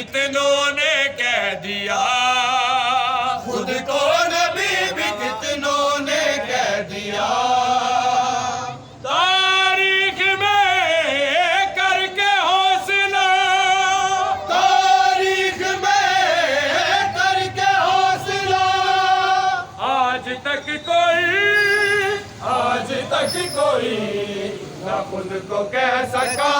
कितनों ने कह दिया। खुद को नबी भी कितनों ने कह दिया। तारीख में करके हौसला। तारीख में करके हौसला। आज तक कोई आज तक कोई ना खुद को कह सका।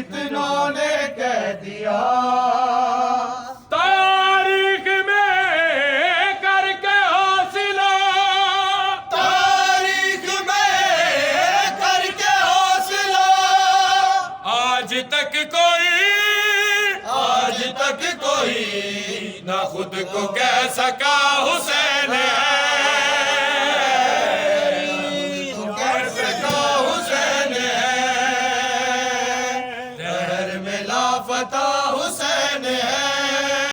कितनों ने कह दिया तारीख में करके हौसला तारीख में करके हौसला आज तक कोई आज तक कोई न खुद को कह सका अता हुसैन है